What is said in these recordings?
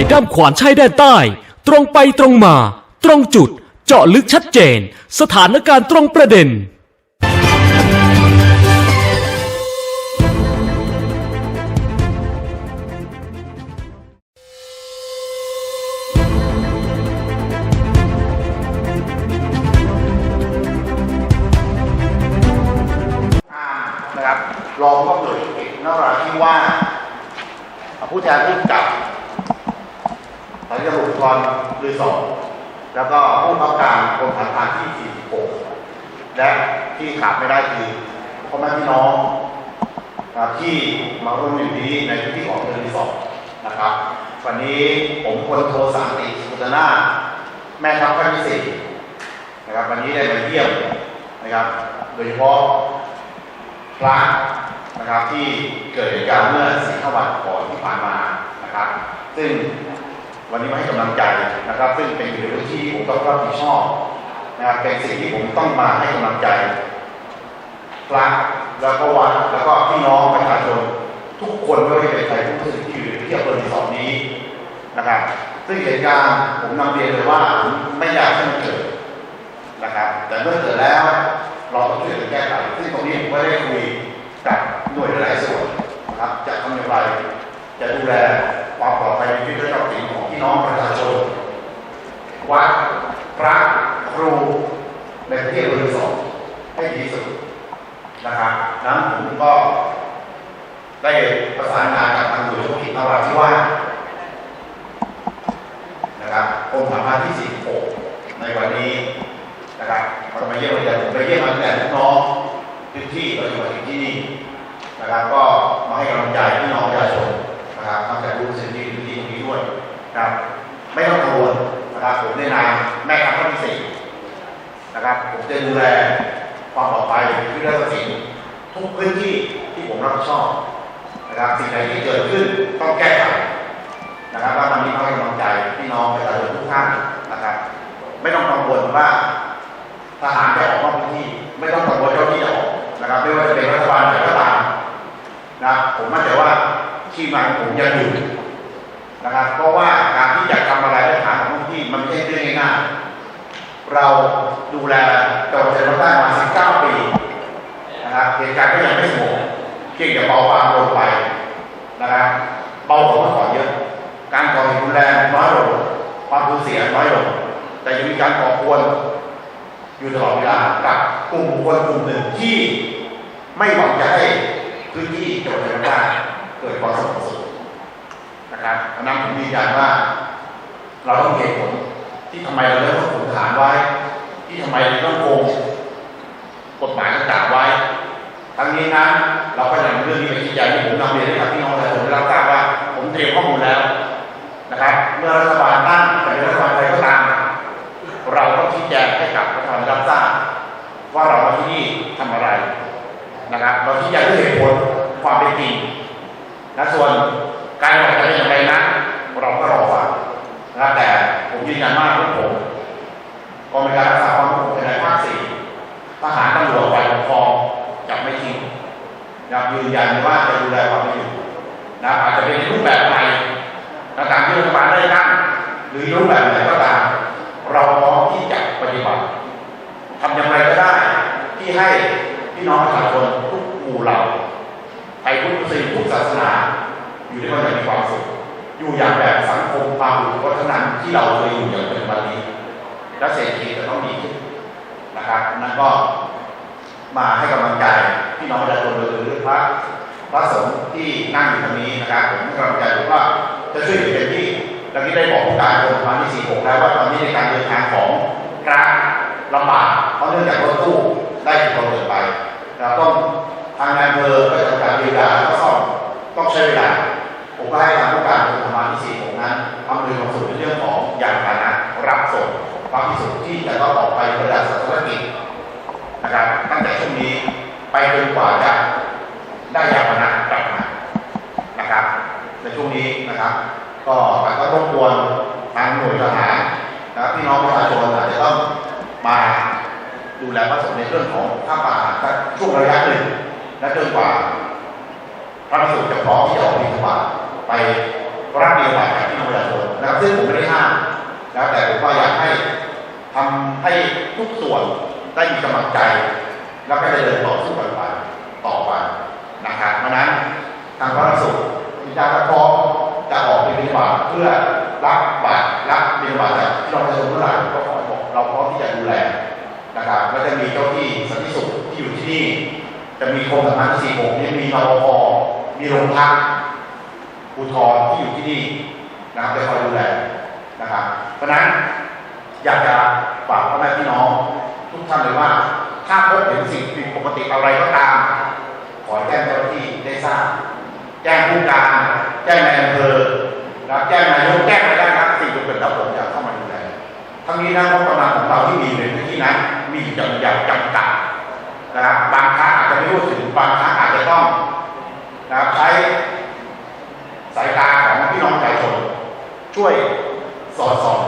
ายด้ามขวานชายแดนใต้ ตรงไปตรงมา ตรงจุด เจาะลึกชัดเจน สถานการณ์ตรงประเด็นอ่านะครับรองผู้กำกับเอกนราธิวาสอ่าผู้แทนผู้กำกับ สถานีตำรวจภูธรลือสองแล้วก็ผู้บังคับการกรมฐานพรานที่ 46 และที่ขาดไม่ได้คือพ่อแม่พี่น้องที่มาร่วมอยู่นี้ในพื้นที่ของเรือนที่สองนะครับ วันนี้ผมพลโทสันติสุตนาแม่ทัพภาคที่สี่นะครับ วันนี้ได้มาเยี่ยมนะครับ โดยเฉพาะพระนะครับที่เกิดเหตุการณ์เมื่อสี่ห้าวันก่อนที่ผ่านมานะครับ ซึ่ง วันนี้มาให้กำลังใจนะครับ ซึ่งเป็นเรื่องที่ผมต้องรับผิดชอบนะครับเป็นสิ่งที่ผมต้องมาให้กำลังใจพระแล้วก็วัดแล้วก็พี่น้องประชาชนทุกคนไม่ว่าจะเป็นใครทุกคนที่อยู่ที่อำเภอที่สองนี้นะครับ ซึ่งเหตุการณ์ผมนำเรียนเลยว่าผมไม่อยากให้มันเกิดนะครับ แต่เมื่อเกิดแล้วเราต้องช่วยกันแก้ไขซึ่งตรงนี้ผมก็ได้คุยกับหน่วยหลายส่วนนะครับจะทำอย่างไรจะดูแล ความปลอดภัยในชีวิตและทรัพย์สินของพี่น้องประชาชนวัดพระครูในประเทศบริสุทธิ์ให้ดีสุดนะครับนั้นผมก็ได้ประสานงานกับทางหน่วยธุรกิจนราธิวาสนะครับกรมสาธารณที่ 46 ในวันนี้นะครับเรามาเยี่ยมแต่ผมไปเยี่ยมมาแต่ลูกน้องพื้นที่เราอยู่มาถึงที่นี่นะครับก็มาให้กำลังใจพี่น้องประชาชน นะครับ ไม่ต้องกังวลนะครับผมในนามแม่ทัพภาคที่สี่นะครับผมจะดูแลความปลอดภัยที่รัฐสินทุกพื้นที่ที่ผมรับผิดชอบนะครับสิ่งใดที่เกิดขึ้นต้องแก้ไขนะครับว่าวันนี้เขาให้กำลังใจพี่น้องประชาชนทุกท่านนะครับ ไม่ต้องกังวลว่าทหารจะออกนอกพื้นที่ ไม่ต้องกังวลเจ้าที่จะออกนะครับ ไม่ว่าจะเป็นรัฐบาลไหนก็ตามนะผมมั่นใจว่าทีมงานของผมยังอยู่ เราดูแลจัวัดชายแดนใต้มา19ปีนะครับเหตุการณ์ก็ยังไม่สงบเพียงแต่เบาบางลงไปนะครับเบากว่าเมื่อก่อนเยอะ การก่อเหตุรุนแรงน้อยลงความสูญเสียน้อยลงแต่ยังมีการก่อกวนอยู่ตลอดเวลากับกลุ่มบุคคลกลุ่มหนึ่งที่ไม่หวังจะให้พื้นที่จังหวัดชายแดนใต้เกิดความสงบสุขนะครับอันนั้นผมยืนยันว่า เราต้องเหตุผล ที่ทำไมเราเลือกขุนฐานไว้ ที่ทำไมเราต้องโกงกฎหมายต่างๆไว้ ทั้งนี้นั้นเราก็นำเรื่องนี้ไปชี้แจงที่ผมนำเรียนให้กับพี่น้องประชาชนได้รับทราบว่า ผมเตรียมข้อมูลแล้วนะครับ เมื่อรัฐบาลตั้งแต่รัฐบาลใดก็ตาม เราต้องชี้แจงให้กับรัฐบาลรับทราบว่าเรามาที่นี่ทำอะไรนะครับ เราชี้แจงด้วยเหตุผลความเป็นจริงและส่วนการออกจะเป็นอย่างไรนั้นเราก็รอฟังนะแต่ผมยืนยันว่าพว กผมกองบัญชาการรักษาความสงบในภาคสี่ทหารตำรวจฝ่ายปกครองจะไม่ทิ้งนะครับยืนยันว่าจะดูแลความเป็นอยู่นะอาจจะเป็นรูปแบบใหม่ตามที่รัฐบาลได้ตั้งหรือรูปแบบไหนก็ตาม เราพร้อมที่จะปฏิบัติทำอย่างไรก็ได้ที่ให้พี่น้องประชาชนทุกหมู่เหล่าไทยพุทธมุสลิมทุกศาสนา อยู่ด้วยกันอย่างมีความสุขอยู่อย่างแบบสังคมความอุวัฒนันที่เราเคยอยู่อย่างปัจจุบันนี้ และเศรษฐกิจจะต้องดีขึ้นนะครับนั่นก็มาให้กำลังใจพี่น้องประชาชนโดยหรือพระพระสงฆ์ที่นั่งอยู่ตรงนี้นะครับผมให้กำลังใจผมว่าจะช่วยเหลือเต็มที่ตอนนี้ได้บอกผู้การกรมพาที่สี่หกแล้วว่าตอนนี้ในการเดินทางของพระลำบากเพราะเนื่องจากรถตู้ได้ถูกระเบิดไปเราต้องทางนายอำเภอก็ทำการเยียวยาแล้วก็ซ่อมต้องใช้เวลาผมก็ให้ทางผู้การกรมพาที่สี่หกนั้นอำนวยความสะดวกในเรื่องของยานพาหนะรับส่ง พระภิกษุที่จะต้องออกไปปฏิบัติศาสนกิจนะครับตั้งแต่ช่วงนี้ไปจนกว่าจะได้ยาพนะกลับมานะครับ ในช่วงนี้นะครับ ก็แต่ก็รบกวนทางหน่วยทหารนะครับพี่น้องประชาชนอาจจะต้องมาดูแลพระสงฆ์ในเรื่องของข้าป่าสักช่วงระยะหนึ่งและจนกว่าพระภิกษุจะพร้อมที่จะออกบิณฑบาตไปรับบิณฑบาตจากพี่น้องประชาชนนะครับซึ่งผมไม่ได้ห้ามนะแต่ผมก็อยากให้ ทำให้ทุกส่วนได้มีกำลังใจ แล้วก็จะเดินต่อสู้กันไปต่อไปนะครับเพราะฉะนั้นทางพระสุขมีการพร้อมจะออกไปบิบาตเพื่อรับบาตรรับบิบาตจากพี่น้องประชาชนเมื่อไหร่ก็ขอบอกเราพร้อมที่จะดูแลนะครับและจะมีเจ้าที่สันติสุขที่อยู่ที่นี่ จะมีโครงสำนักสี่หกนี่มีรปภมีโรงพักภูธรที่อยู่ที่นี่นะครับจะคอยดูแลนะครับเพราะฉะนั้น อยากจะฝากพ่อแม่พี่น้อง ทุกท่านเลยว่า ถ้าพบเห็นสิ่งผิดปกติอะไรก็ตาม ขอแจ้งเจ้าหน้าที่ได้ทราบ แจ้งผู้การ แจ้งนายอำเภอรับแจ้งนายกแจ้งอะไรได้ครับสิ่งที่เป็นเราผมจะเข้ามาดูแลทั้งนี้นะเพราะกำลังของเราที่มีในพื้นที่นั้นมีจำกัดจำกัดนะครับบางครั้งอาจจะไม่รู้ถึงบางครั้งอาจจะต้องนะครับใช้สายตาของพี่น้องประชาชนช่วยสอดส่อง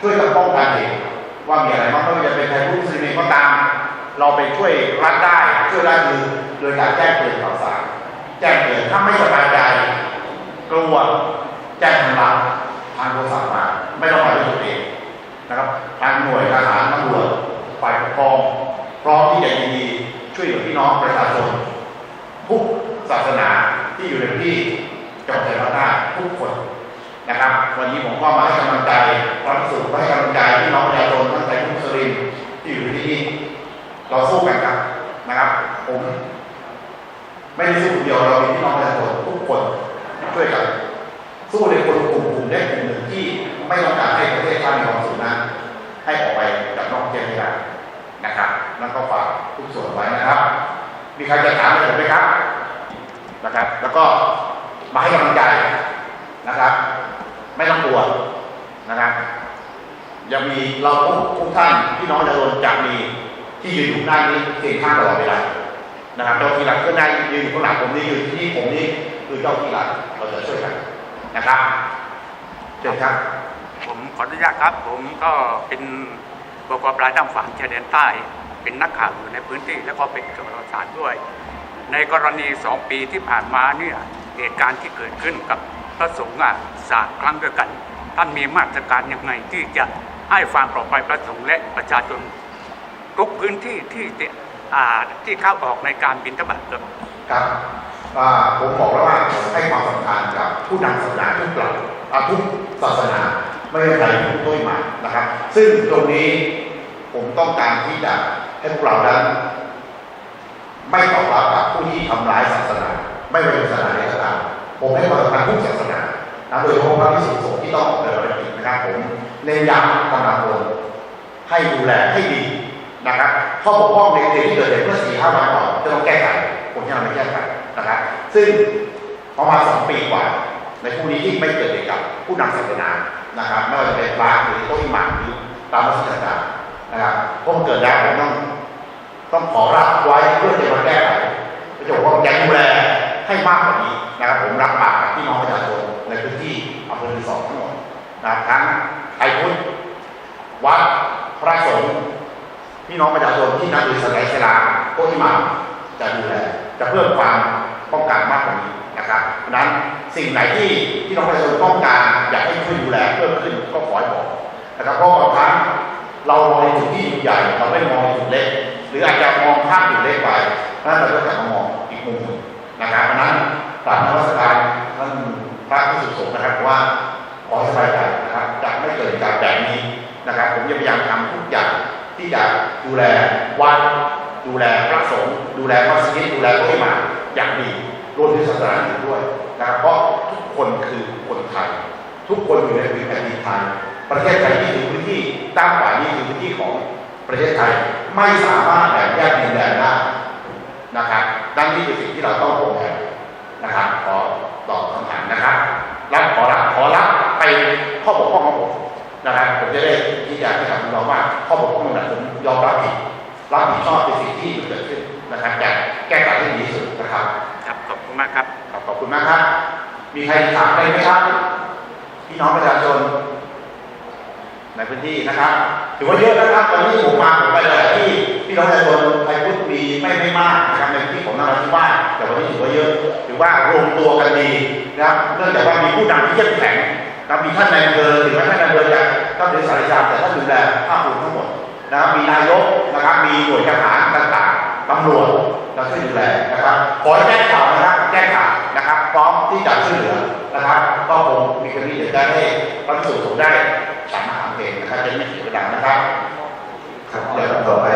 ช่วยกันป้องกันเหตุว่ามีอะไรบ้างไม่ว่าจะเป็นไทยพุทธมุสลิมเองก็ตาม เราไปช่วยรัฐได้ช่วยได้คือโดยการแจ้งเตือนข่าวสารแจ้งเตือนถ้าไม่สบายใจกลัวแจ้งทางเราทางโทรศัพท์มาไม่ต้องไปด้วยตัวเองนะครับทางหน่วยทหารตำรวจฝ่ายปกครองพร้อมที่จะยินดีช่วยเหลือพี่น้องประชาชนทุกศาสนาที่อยู่ในที่จังหวัดชัยนาได้ทุกคน นะครับ วันนี้ผมก็มาให้กำลังใจความสุขให้กำลังใจพี่น้องประชาชนทั้งไทยมุสลิมที่อยู่ในที่นี่เราสู้กันครับนะครับ ผม ไม่ได้สู้คนเดียวเรามีพี่น้องประชาชนทุกคนช่วยกัน สู้ในคนกลุ่มกลุ่มเล็กกลุ่มหนึ่งที่ไม่ต้องการให้ประเทศชาติมีความสุขนั้นให้ออกไปจากนอกประเทศให้ได้นะครับนั่นก็ฝากทุกส่วนไว้นะครับ มีใครจะถามอะไรผมไหมครับนะครับ แล้วก็มาให้กำลังใจ นะครับ ไม่ต้องกลัวนะครับยังมีเราทุกท่านพี่น้องประชาชนจะมีที่ยืนอยู่หน้านี้เสียงข้างตลอดเวลานะครับเจ้าที่หลักก็ได้ยืนอยู่ข้างหลังผมนี่ยืนที่นี่ผมนี่คือเจ้าที่หลักเราจะช่วยกันนะครับเชิญครับ ผมขออนุญาตครับ ผมก็เป็นบกปลายด้ามฝันชายแดนใต้ เป็นนักข่าวอยู่ในพื้นที่ แล้วก็เป็นกรรมการศารด้วย ในกรณีสองปีที่ผ่านมาเนี่ยเหตุการณ์ที่เกิดขึ้นกับ ระสงฆ์อะสามครั้งด้วยกัน ท่านมีมาตรการยังไงที่จะให้ความปลอดภัยพระสงฆ์และประชาชนทุกพื้นที่ที่ที่อ่าที่เข้าออกในการบินทบาทครับครับผมบอกแล้วว่าผมให้ความสำคัญกับผู้นำศาสนาทุกหลักอ่าทุกศาสนาไม่ว่าใครทุกต้นมานะครับ ซึ่งตรงนี้ผมต้องการที่จะให้พวกเรานั้นไม่ตอบรับกับผู้ที่ทำร้ายศาสนา ไม่ว่าศาสนาใดก็ตาม ผมให้ความสำคัญทุกศาสนานะโดยเฉพาะพระพิสุทธิสงฆ์ที่ต้องออกในวันนี้นะครับผมเน้นย้ำกำลังพลให้ดูแลให้ดีนะครับข้อบกพร่องในเด็กที่เกิดเหตุเมื่อสี่ห้าวันก่อนจะต้องแก้ไขผมจะนำไปแก้ไขนะครับ ซึ่งประมาณสองปีกว่า ในผู้นี้ที่ไม่เกิดเหตุกับผู้นำศาสนานะครับไม่ว่าจะเป็นพระหรือโต้อิหมัมหรือตามมัสยิดต่างๆนะครับเพราะมันเกิดแล้วผมต้องต้องขอรับไว้เพื่อจะมาแก้ไขก็จะบอกว่าจะดูแล ให้มากกว่านี้นะครับผมรับปากกับพี่น้องประชาชนในพื้นที่อำเภอที่สองทั้งหมดนะทั้งไทยพุทธวัดพระสงฆ์พี่น้องประชาชนที่นับถือศาสนาอิสลาโก็อิมาจะดูแลจะเพิ่มความป้องกันมากกว่านี้นะครับนั้นสิ่งไหนที่พี่น้องประชาชนต้องการอยากให้ช่วยดูแลเพิ่มขึ้นก็ขอให้บอกนะครับเพราะบางครั้งเรามองในจุดที่ใหญ่เราไม่มองในจุดเล็ก หรืออาจจะมองข้ามจุดเล็กไปนั้นเราก็จะมามองอีกมุมหนึ่ง นะครับเพราะนั้นกราบนมัสการท่านพระผู้สุสงนะครับว่าขอสบายใจนะครับจะไม่เกิดเหตุกแบบนี้นะครับ ผมจะพยายามทำทุกอย่างที่จะดูแลวัดดูแลพระสงฆ์ดูแลมัสยิดดูแลตัวเองมาอย่างดีรวมถึงศาสนาอื่นด้วยนะครับเพราะทุกคนคือคนไทย ทุกคนอยู่ในพื้นแผ่นดินไทย ประเทศไทยนี่คือพื้นที่ด้านขวานี่คือพื้นที่ของประเทศไทยไม่สามารถแบ่งแยกดินแดนได้ นะครับดังนี้คือสิ่งที่เราต้องโปร่งแผ่นะครับ ขอตอบคำถามนะครับรับขอรับขอรับไปข้อบกพร่องของผมนะครับผมจะได้ที่จะให้กับน้องว่าข้อบกพร่องนั้นผมยอมรับผิดรับผิดชอบในสิ่งที่เกิดขึ้นนะครับจะแก้ไขให้ดีที่สุดนะครับ ครับขอบคุณมากครับครับขอบคุณมากครับ มีใครถามอะไรไหมครับ พี่น้องประชาชน ในพื้นที่นะครับถือว่าเยอะนะครับตอนนี้ผมมาผมไปหลายที่พี่น้องประชาชนไทยพุทธมีไม่ไม่มากนะครับในพื้นที่ของนราธิวาสแต่วันนี้ถือว่าเยอะถือว่ารวมตัวกันดีนะครับเนื่องจากว่ามีผู้นำที่เข้มแข็งนะมีท่านนายอำเภอถึงแม้ท่านนายอำเภอจะต้องถือสายจามแต่ท่านดูแลภาพรวมทั้งหมดนะครับมีนายกนะครับมีหน่วยทหารต่างๆตำรวจเราช่วยดูแลนะครับขอให้แจ้งข่าวนะครับแจ้งข่าวนะครับพร้อมที่จะช่วยเหลือนะครับก็คงมีกรณีเดี๋ยวจะให้พระสุทธิ์สงได้ สั่งอาหารเพลงนะครับจะไม่เสียเวลานะครับครับเดี๋ยวต่อไป